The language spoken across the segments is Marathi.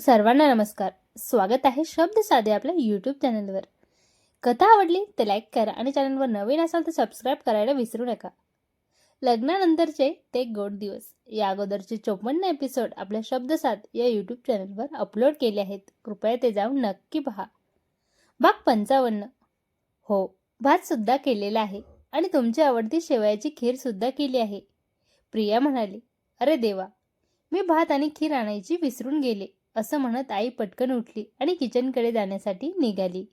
सर्वांना नमस्कार. स्वागत आहे शब्द साधे आपल्या यूट्यूब चॅनलवर कथा आवडली तर लाईक करा आणि चॅनलवर नवीन असाल तर सबस्क्राईब करायला विसरू नका. लग्नानंतरचे ते गोड दिवस. या अगोदरचे चोपन्न एपिसोड आपल्या शब्दसाद या यूट्यूब चॅनलवर अपलोड केले आहेत. कृपया ते जाऊन नक्की पहा. भाग पंचावन्न. हो भातसुद्धा केलेला आहे आणि तुमची आवडती शेवयाची खीरसुद्धा केली आहे. प्रिया म्हणाली अरे देवा मी भात आणि खीर आणायची विसरून गेले. असं म्हणत आई पटकन उठली आणि किचनकडे जाण्यासाठी निघाली.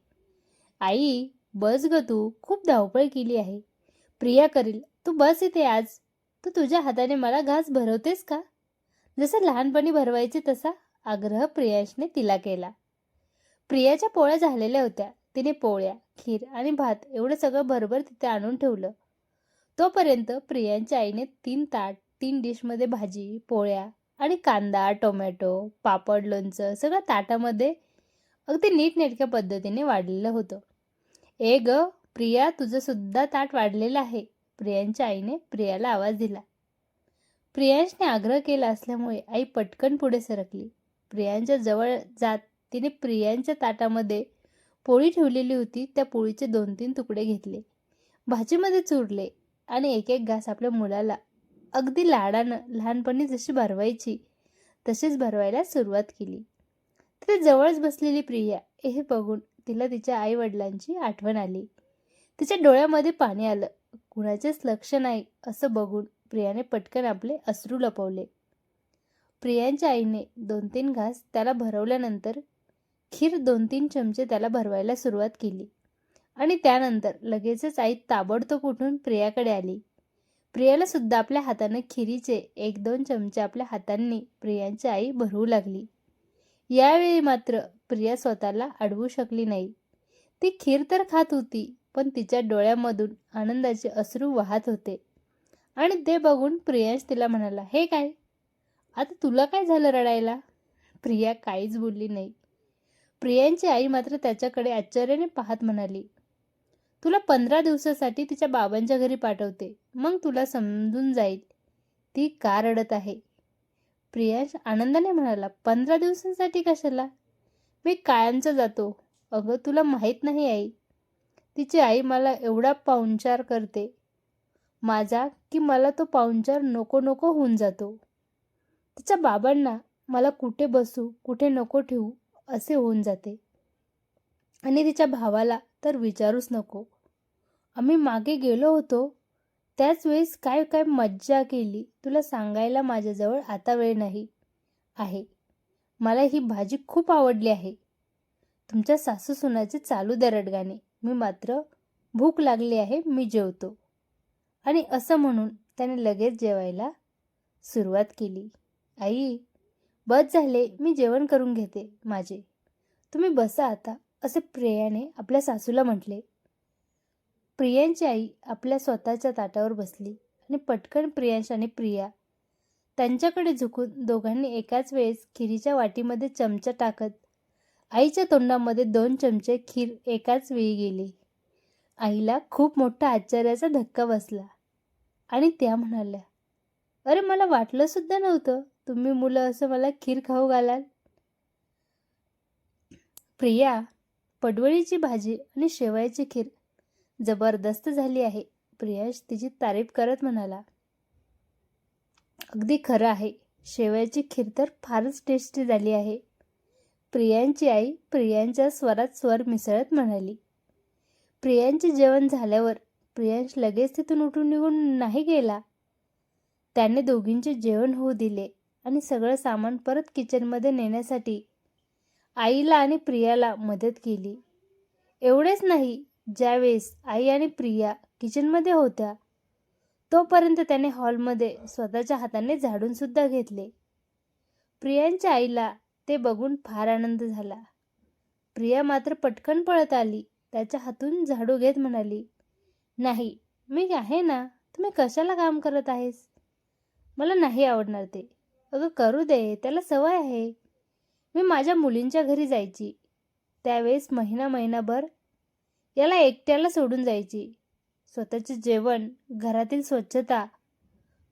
आई बस ग तू खूप धावपळ केली आहे. प्रिया करील तू बस इथे आज. तू तुझ्या हाताने मला घास भरवतेस का? जसं लहानपणी भरवायचे तसा आग्रह प्रियांशने तिला केला. प्रियाच्या पोळ्या झालेल्या होत्या. तिने पोळ्या खीर आणि भात एवढं सगळं भरभर तिथे आणून ठेवलं. तोपर्यंत प्रियांच्या आईने तीन ताट तीन डिशमध्ये भाजी पोळ्या आणि कांदा टोमॅटो पापड लोणचं सगळं ताटामध्ये अगदी नीटनेटक्या पद्धतीने वाढलेलं होतं. ए ग प्रिया तुझंसुद्धा ताट वाढलेलं आहे. प्रियांच्या आईने प्रियाला आवाज दिला. प्रियांशने आग्रह केला असल्यामुळे आई पटकन पुढे सरकली. प्रियांच्या जवळ जात तिने प्रियांच्या ताटामध्ये पोळी ठेवलेली होती. त्या पोळीचे दोन तीन तुकडे घेतले. भाजीमध्ये चुरले आणि एक एक घास आपल्या मुलाला अगदी लाडानं लहानपणी जशी भरवायची तशीच भरवायला सुरुवात केली. तिथे जवळच बसलेली प्रिया हे बघून तिला तिच्या आई वडिलांची आठवण आली. तिच्या डोळ्यामध्ये पाणी आलं. कुणाचेच लक्ष नाही असं बघून प्रियाने पटकन आपले अश्रू लपवले. प्रियांच्या आईने दोन तीन घास त्याला भरवल्यानंतर खीर दोन तीन चमचे त्याला भरवायला सुरुवात केली. आणि त्यानंतर लगेचच आई ताबडतोब उठून प्रियाकडे आली. प्रियाला सुद्धा आपल्या हातानं खिरीचे एक दोन चमचे आपल्या हातांनी प्रियांची आई भरवू लागली. यावेळी मात्र प्रिया स्वतःला अडवू शकली नाही. ती खीर तर खात होती पण तिच्या डोळ्यामधून आनंदाचे अश्रू वाहत होते. आणि ते बघून प्रियांश तिला म्हणाला हे काय? आता तुला काय झालं रडायला? प्रिया काहीच बोलली नाही. प्रियांची आई मात्र त्याच्याकडे आश्चर्याने पाहत म्हणाली तुला पंधरा दिवसासाठी तिच्या बाबांच्या घरी पाठवते. मग तुला समजून जाईल. ती का रडत आहे? प्रियांश आनंदाने म्हणाला पंधरा दिवसांसाठी कशाला? मी कायमचा जातो. अगं तुला माहीत नाही आई. तिची आई मला एवढा पाहुणचार करते. माझा की मला तो पाहुणचार नको नको होऊन जातो. तिच्या बाबांना मला कुठे बसू कुठे नको ठेवू असे होऊन जाते. आणि तिच्या भावाला तर विचारूच नको. आम्ही मागे गेलो होतो. त्याच वेळेस काय काय मज्जा केली तुला सांगायला माझ्याजवळ आता वेळ नाही आहे. मला ही भाजी खूप आवडली आहे. तुमच्या सासू सुनाचे चालू दरडगाने मी मात्र भूक लागली आहे मी जेवतो. आणि असं म्हणून त्याने लगेच जेवायला सुरुवात केली. आई बस झाले मी जेवण करून घेते माझे. तुम्ही बसा आता. असे प्रियाने आपल्या सासूला म्हटले प्रियांची आई आपल्या स्वतःच्या ताटावर बसली आणि पटकन प्रियांश आणि प्रिया त्यांच्याकडे झुकून दोघांनी एकाच वेळेस खिरीच्या वाटीमध्ये चमचा टाकत आईच्या तोंडामध्ये दोन चमचे खीर एकाच वेळी गेली. आईला खूप मोठा आश्चर्याचा धक्का बसला आणि त्या म्हणाल्या अरे मला वाटलंसुद्धा नव्हतं तुम्ही मुलं असं मला खीर खाऊ घालाल. प्रिया पडवळीची भाजी आणि शेवयाची खीर. जबरदस्त झाली आहे. प्रियाश तिची तारीफ करत म्हणाला अगदी खरं आहे. शेवयाची खीर तर फारच टेस्टी झाली आहे. प्रियांची आई प्रियांच्या स्वरात स्वर मिसळत म्हणाली प्रियांचे जेवण झाल्यावर प्रियांश लगेच तिथून उठून निघून नाही गेला. त्याने दोघींचे जेवण होऊ दिले आणि सगळं सामान परत किचनमध्ये नेण्यासाठी आईला आणि प्रियाला मदत केली. एवढेच नाही ज्यावेळेस आई आणि प्रिया किचनमध्ये होत्या तोपर्यंत त्याने हॉलमध्ये स्वतःच्या हाताने झाडूनसुद्धा घेतले. प्रियांच्या आईला ते बघून फार आनंद झाला. प्रिया मात्र पटकन पळत आली त्याच्या हातून झाडू घेत म्हणाली नाही मी आहे ना तुम्ही कशाला काम करत आहेस? मला नाही आवडणार ते. अगं करू दे त्याला सवय आहे. मी माझ्या मुलींच्या घरी जायची. त्यावेळेस महिना महिनाभर याला एकट्याला सोडून जायची. स्वतःचे जेवण घरातील स्वच्छता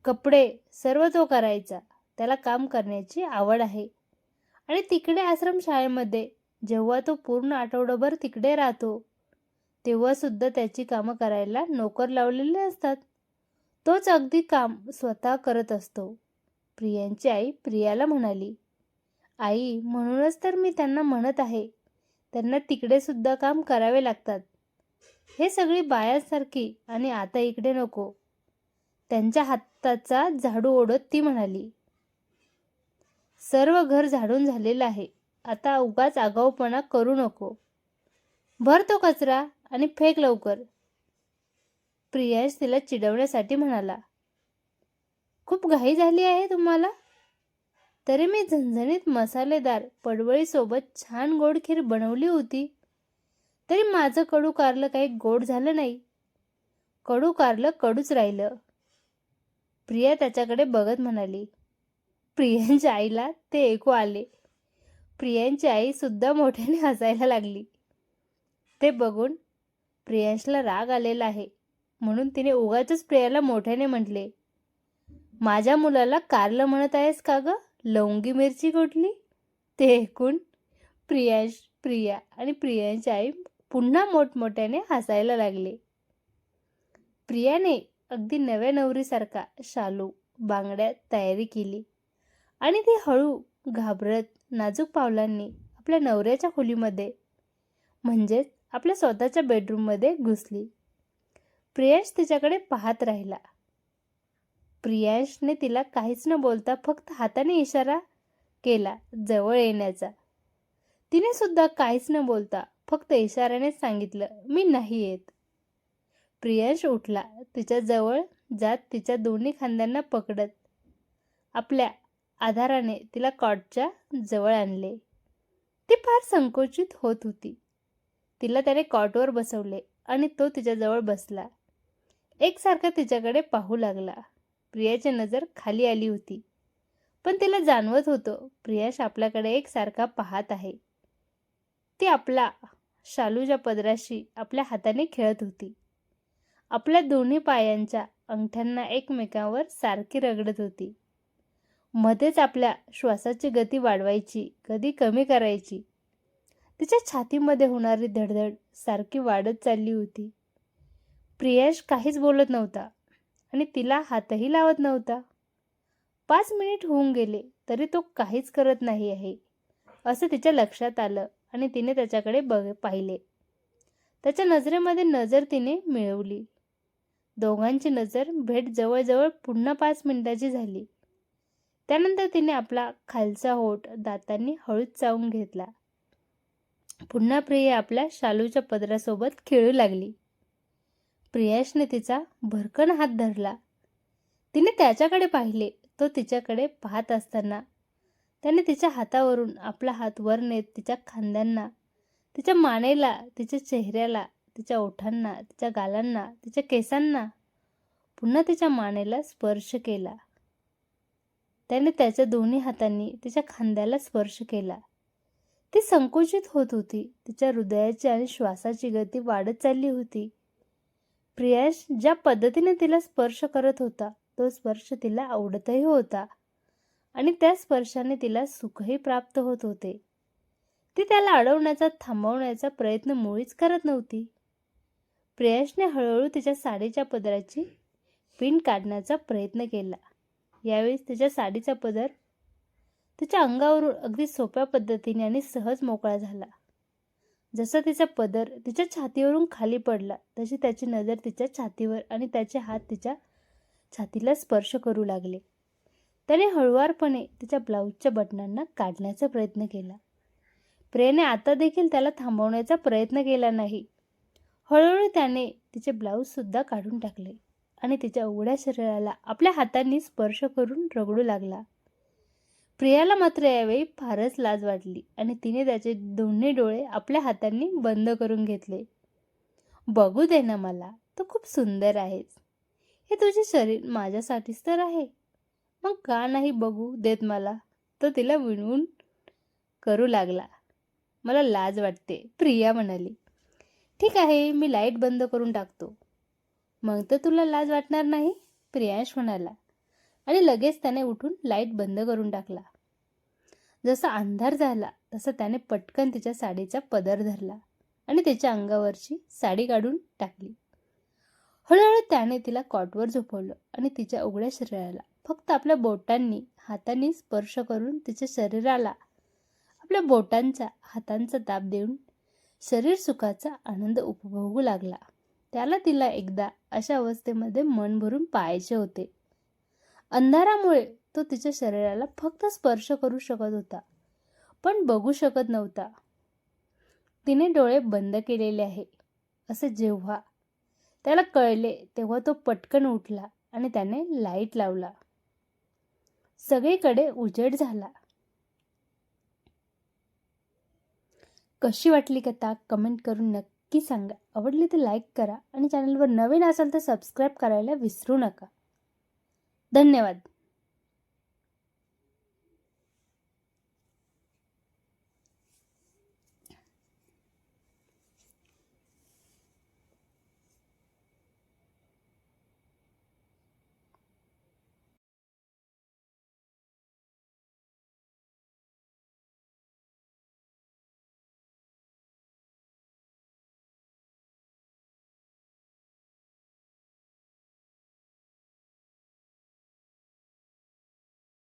कपडे सर्व तो करायचा. त्याला काम करण्याची आवड आहे. आणि तिकडे आश्रमशाळेमध्ये जेव्हा तो पूर्ण आठवडाभर तिकडे राहतो तेव्हासुद्धा त्याची कामं करायला नोकर लावलेले असतात. तोच अगदी काम स्वतः करत असतो. प्रियांची आई प्रियाला म्हणाली आई म्हणूनच तर मी त्यांना म्हणत आहे. त्यांना तिकडे सुद्धा काम करावे लागतात. हे सगळी बायांसारखी आणि आता इकडे नको. त्यांच्या हाताचा झाडू ओढत ती म्हणाली. सर्व घर झाडून झालेलं आहे. आता उगाच आगाऊपणा करू नको. भर तो कचरा आणि फेक लवकर. प्रियांश तिला चिडवण्यासाठी म्हणाला. खूप घाई झाली आहे तुम्हाला? तरी मी झणझणीत मसालेदार पडवळीसोबत छान गोड खीर बनवली होती. तरी माझं कडू कारलं काही गोड झालं नाही. कडू कारलं कडूच राहिलं. प्रिया त्याच्याकडे बघत म्हणाली प्रियांच्या आईला ते ऐकू आले. प्रियांची आई सुद्धा मोठ्याने हसायला लागली. ते बघून प्रियांशला राग आलेला आहे म्हणून तिने उगाच प्रियाला मोठ्याने म्हटले. माझ्या मुलाला कारलं म्हणत आहेस का गं? लवंगी मिरची कुठली? ते ऐकून प्रियांश प्रिया आणि प्रियांची आई पुन्हा मोठमोठ्याने हसायला लागले. प्रियाने अगदी नव्या नवरीसारखा शालू बांगड्या तयारी केली आणि ती हळू घाबरत नाजूक पावलांनी आपल्या नवऱ्याच्या खोलीमध्ये म्हणजेच आपल्या स्वतःच्या बेडरूममध्ये घुसली. प्रियांश तिच्याकडे पाहत राहिला. प्रियांशने तिला काहीच न बोलता फक्त हाताने इशारा केला जवळ येण्याचा. तिने सुद्धा काहीच न बोलता फक्त इशाऱ्यानेच सांगितलं मी नाही येत. प्रियांश उठला तिच्या जवळ जात तिच्या दोन्ही खांद्यांना पकडत आपल्या आधाराने तिला कॉटच्या जवळ आणले. ती फार संकोचित होत होती. तिला त्याने कॉटवर बसवले आणि तो तिच्याजवळ बसला. एकसारखा तिच्याकडे पाहू लागला. प्रियाची नजर खाली आली होती. पण तिला जाणवत होतं प्रियाश आपल्याकडे एकसारखा पाहत आहे. ती आपला शालूच्या पदराशी आपल्या हाताने खेळत होती. आपल्या दोन्ही पायांच्या अंगठ्यांना एकमेकांवर सारखी रगडत होती. मध्येच आपल्या श्वासाची गती वाढवायची कधी कमी करायची. तिच्या छातीमध्ये होणारी धडधड सारखी वाढत चालली होती. प्रियाश काहीच बोलत नव्हता. आणि तिला हातही लावत नव्हता. पाच मिनिट होऊन गेले तरी तो काहीच करत नाही आहे असं तिच्या लक्षात आलं आणि तिने त्याच्याकडे बघ पाहिले. त्याच्या नजरेमध्ये नजर तिने मिळवली. दोघांची नजर भेट जवळजवळ पुन्हा पाच मिनिटाची झाली. त्यानंतर तिने आपला खालचा होट दातांनी हळूच चावून घेतला. पुन्हा प्रिय आपल्या शालूच्या पदरासोबत खेळू लागली. प्रियाशने तिचा भरकन हात धरला. तिने त्याच्याकडे पाहिले. तो तिच्याकडे पाहत असताना त्याने तिच्या हातावरून आपला हात वर नेत तिच्या खांद्यांना तिच्या मानेला तिच्या चेहऱ्याला तिच्या ओठांना तिच्या गालांना तिच्या केसांना पुन्हा तिच्या मानेला स्पर्श केला. त्याने त्याच्या दोन्ही हातांनी तिच्या खांद्याला स्पर्श केला. ती संकुचित होत होती. तिच्या हृदयाची आणि श्वासाची गती वाढत चालली होती. प्रियाश ज्या पद्धतीने तिला स्पर्श करत होता तो स्पर्श तिला आवडतही होता आणि त्या स्पर्शाने तिला सुखही प्राप्त होत होते. ती त्याला अडवण्याचा थांबवण्याचा प्रयत्न मुळीच करत नव्हती. प्रियाशने हळूहळू तिच्या साडीच्या पदराची पिन काढण्याचा प्रयत्न केला. यावेळी तिच्या साडीचा पदर तिच्या अंगावरून अगदी सोप्या पद्धतीने आणि सहज मोकळा झाला. जसा तिचा पदर तिच्या छातीवरून खाली पडला तशी त्याची नजर तिच्या छातीवर आणि त्याचे हात तिच्या छातीला स्पर्श करू लागले. त्याने हळुवारपणे तिच्या ब्लाऊजच्या बटनांना काढण्याचा प्रयत्न केला. प्रेने आता देखील त्याला थांबवण्याचा प्रयत्न केला नाही. हळूहळू त्याने तिचे ब्लाऊजसुद्धा काढून टाकले आणि तिच्या उघड्या शरीराला आपल्या हातांनी स्पर्श करून रगडू लागला. प्रियाला मात्र यावेळी फारच लाज वाटली आणि तिने त्याचे दोन्ही डोळे आपल्या हातांनी बंद करून घेतले. बघू दे ना मला तू खूप सुंदर आहेस. हे तुझे शरीर माझ्यासाठीच तर आहे. मग का नाही बघू देत मला? तो तिला विणवून करू लागला. मला लाज वाटते प्रिया म्हणाली. ठीक आहे मी लाइट बंद करून टाकतो. मग तर तुला लाज वाटणार नाही प्रियांश म्हणाला. आणि लगेच त्याने उठून लाइट बंद करून टाकला. जसा अंधार झाला तसं त्याने पटकन तिच्या साडीचा पदर धरला आणि तिच्या अंगावरची साडी काढून टाकली. हळूहळू त्याने तिला कॉटवर झोपवलं आणि तिच्या उघड्या शरीराला फक्त आपल्या बोटांनी हातांनी स्पर्श करून तिच्या शरीराला आपल्या बोटांचा हातांचा ताप देऊन शरीर सुखाचा आनंद उपभोगू लागला. त्याला तिला एकदा अशा अवस्थेमध्ये मन भरून पाहायचे होते. अंधारामुळे तो तिच्या शरीराला फक्त स्पर्श करू शकत होता. पण बघू शकत नव्हता. तिने डोळे बंद केलेले आहे असे जेव्हा त्याला कळले तेव्हा तो पटकन उठला आणि त्याने लाइट लावला. सगळीकडे उजेड झाला. कशी वाटली कथा? कमेंट करून नक्की सांगा. आवडली तर लाईक करा आणि चॅनलवर नवीन असाल तर सबस्क्राईब करायला विसरू नका. धन्यवाद.